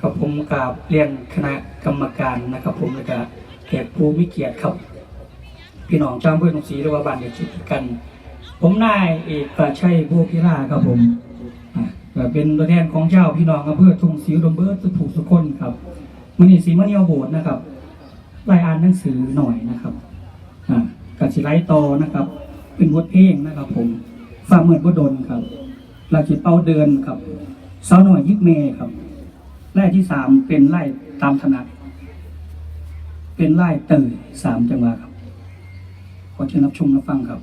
ครับผมกราบเรียนคณะกรรมการนะครับ ผมแล้วก็แขกผู้มีเกียรติครับ พี่น้องจ้างเพื่อนศรีหรือว่าบ้านเด็กคิดกัน ผมนายเอกประชัยบัวพิราครับผมเป็นตัวแทนของเจ้าพี่น้องอำเภอทุ่งศรีอุดมเบิร์ดสุผูกสุคนครับมือนีสีมะเนียวโบดนะครับรายอ่านหนังสือหน่อยนะครับกับสิไลโตอนะครับ เป็นบทเพลงนะครับ ผมฝ่าเหมือนบดนครับลาจิตเป้าเดินครับสาวหน่อยยิกเมครับ ไล่ที่สามเป็นไล่ตามถนัด เป็นไล่เตยสามจังหวะครับขอเชิญรับชมรับฟังครับ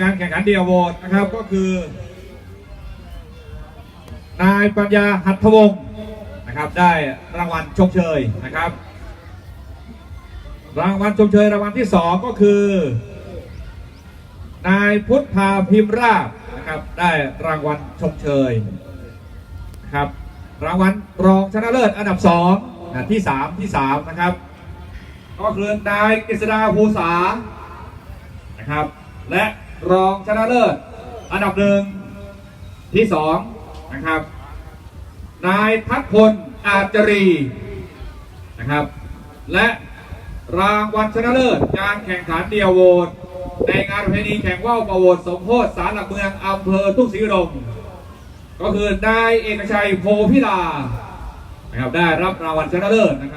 การแข่งขันเดียวโหวตนะครับก็คือ นายปัญญาหัตถวงศ์นะครับได้รางวัลชมเชยนะครับ รางวัลชมเชยรางวัลที่สองก็คือ นายพุทธาพิมราบนะครับได้รางวัลชมเชยนะครับรางวัลรองชนะเลิศอันดับสองนะที่สามที่สามนะครับ ก็คือนายกฤษดาภูษานะครับ และ รองชนะเลิศ อันดับหนึ่งที่สองนะครับ นายทักพลอาจรีนะครับ และรางวัลชนะเลิศการแข่งขันเดียวโหวตในงานประเพณีแข่งว่าวประโวตสมโพธิสารหลักเมืองอำเภอทุ่งศรีอุดมก็คือนายเอกชัยโพพิลานะครับได้รับรางวัลชนะเลิศนะครับ